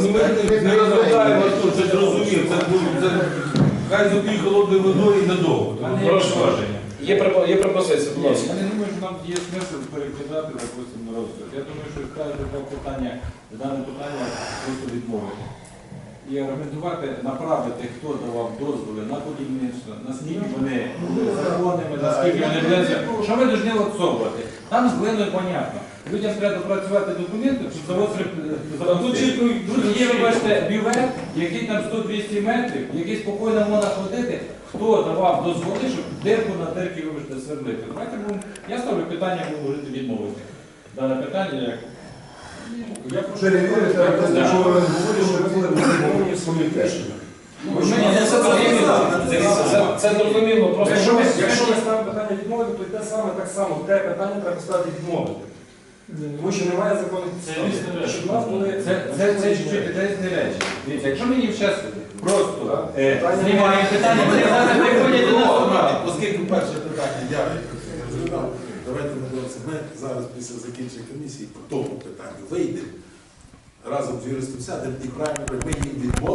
Ну, Ми не розглядаємо тут, це зрозумів. Це, буде- це хай запій холодною водою і надовго. Прошу є- уваження. Є, пропо- є пропозиція, будь ласка. Я не думаю, що нам є смисл перекидати, допустим, на розгляд. Я думаю, що ставити таке питання, дане питання просто відмовити. І аргументувати, направити, хто давав дозволи на будівництво, наскільки вони були законними, наскільки вони влезли. Що ми повинні отсовувати? Там з глиною понятно. Людям треба допрацювати документи, щоб завод запустити. Тут є, ви бачите, бювет, який там 100-200 метрів, який спокійно можна ходити. Хто давав дозволи, щоб дирку на дирки, вибачте, свердлити? Давайте будемо, я ставлю питання, ви можете відмовити. Дане питання як. Я перевірити, якщо ви говорите, що ви були в комітеті. Ну, Ні, ні, Це зрозуміло. Дивіться, це- зрозуміло. Просто Якщо що ми, якщо ми ставимо питання відмовити, то те саме так само те питання треба ставити відмовити. Тому що немає законних підстав. Щоб нас були Це, це, це чуть-чуть різні речі. Дивіться, якщо мені зараз просто е, Питання питання, вони зараз приходять до нас. Оскільки перше питання я розглядав, давайте ми дивимося. Ми зараз після закінчення комісії по тому питанню вийдемо разом з юристом сядемо і правильно ми їм відмовимо.